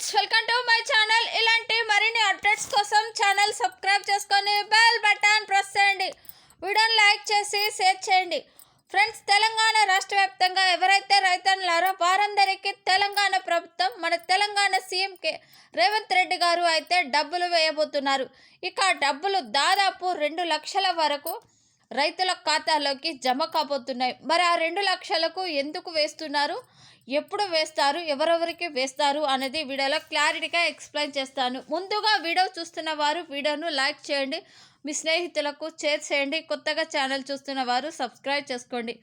Friends welcome to my channel. ఇలాంటి మరిన్ని updates కోసం ఛానల్ సబ్స్క్రైబ్ చేసుకొని బెల్ బటన్ ప్రెస్ చేయండి. వీడియోని లైక్ చేసి షేర్ చేయండి. ఫ్రెండ్స్ తెలంగాణ రాష్ట్ర వ్యాప్తంగా ఎవరైతే రైతన్నారో వారందరికీ తెలంగాణ ప్రభుత్వం మన తెలంగాణ సీఎం కే రేవంత్ రెడ్డి గారు అయితే డబ్బులు వేయబోతున్నారు. ఇక డబ్బులు దాదాపు రెండు లక్షల వరకు రైతుల ఖాతాలోకి జమ కాబోతున్నాయి. మరి ఆ రెండు లక్షలకు ఎందుకు వేస్తున్నారు? ఎప్పుడు వేస్తారు? ఎవరెవరికి వేస్తారు? అనేది వీడియోలో క్లారిటీగా ఎక్స్ప్లెయిన్ చేస్తాను. ముందుగా వీడియో చూస్తున్న వారు వీడియోను లైక్ చేయండి. మీ స్నేహితులకు షేర్ చేయండి. కొత్తగా ఛానల్ చూస్తున్న వారు సబ్స్క్రైబ్ చేసుకోండి.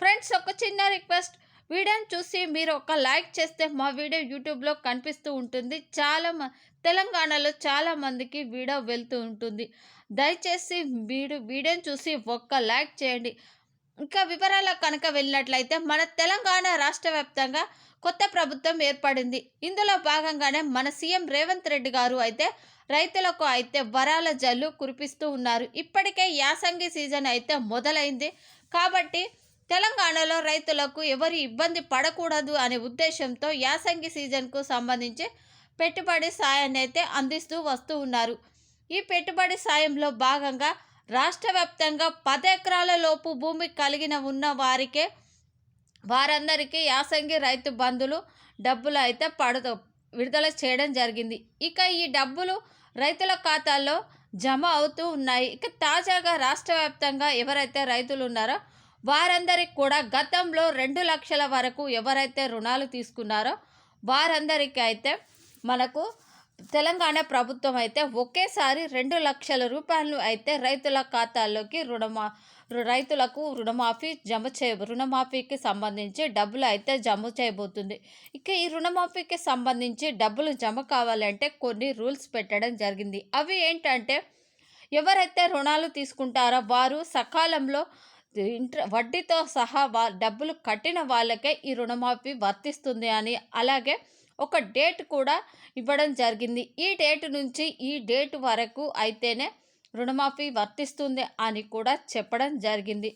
ఫ్రెండ్స్ ఒక చిన్న రిక్వెస్ట్. వీడియోని చూసి మీరు ఒక లైక్ చేస్తే మా వీడియో యూట్యూబ్లో కనిపిస్తూ ఉంటుంది. చాలా తెలంగాణలో చాలా మందికి వీడియో వెళ్తూ ఉంటుంది. దయచేసి వీడు వీడియోని చూసి ఒక్క లైక్ చేయండి. ఇంకా వివరాలకు కనుక వెళ్ళినట్లయితే మన తెలంగాణ రాష్ట్ర వ్యాప్తంగా కొత్త ప్రభుత్వం ఏర్పడింది. ఇందులో భాగంగానే మన సీఎం రేవంత్ రెడ్డి గారు అయితే రైతులకు అయితే వరాల జల్లు కురిపిస్తూ ఉన్నారు. ఇప్పటికే యాసంగి సీజన్ అయితే మొదలైంది. కాబట్టి తెలంగాణలో రైతులకు ఎవరు ఇబ్బంది పడకూడదు అనే ఉద్దేశంతో యాసంగి సీజన్కు సంబంధించి పెట్టుబడి సాయాన్ని అయితే అందిస్తూ వస్తూ ఉన్నారు. ఈ పెట్టుబడి సాయంలో భాగంగా రాష్ట్ర వ్యాప్తంగా పది ఎకరాల లోపు భూమి కలిగిన ఉన్న వారికే వారందరికీ యాసంగి రైతు బంధులు డబ్బులు అయితే పడదు విడుదల చేయడం జరిగింది. ఇక ఈ డబ్బులు రైతుల ఖాతాల్లో జమ అవుతూ ఉన్నాయి. ఇక తాజాగా రాష్ట్ర వ్యాప్తంగా ఎవరైతే రైతులు ఉన్నారో వారందరికి కూడా గతంలో రెండు లక్షల వరకు ఎవరైతే రుణాలు తీసుకున్నారో వారందరికీ అయితే మనకు తెలంగాణ ప్రభుత్వం అయితే ఒకేసారి రెండు లక్షల రూపాయలు అయితే రైతుల ఖాతాల్లోకి రుణమా రైతులకు రుణమాఫీ జమ చే రుణమాఫీకి సంబంధించి డబ్బులు అయితే జమ చేయబోతుంది. ఇక ఈ రుణమాఫీకి సంబంధించి డబ్బులు జమ కావాలంటే కొన్ని రూల్స్ పెట్టడం జరిగింది. అవి ఏంటంటే ఎవరైతే రుణాలు తీసుకుంటారో వారు సకాలంలో ఇంట్ర వడ్డీతో సహా వా డబ్బులు కట్టిన వాళ్ళకే ఈ రుణమాఫీ వర్తిస్తుంది అని అలాగే ఒక డేట్ కూడా ఇవ్వడం జరిగింది. ఈ డేట్ నుంచి ఈ డేట్ వరకు అయితేనే రుణమాఫీ వర్తిస్తుంది అని కూడా చెప్పడం జరిగింది.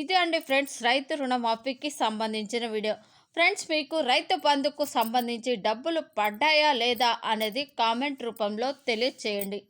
ఇదే అండి ఫ్రెండ్స్ రైతు రుణమాఫీకి సంబంధించిన వీడియో. ఫ్రెండ్స్ మీకు రైతు బంధుకు సంబంధించి డబ్బులు పడ్డాయా లేదా అనేది కామెంట్ రూపంలో తెలియచేయండి.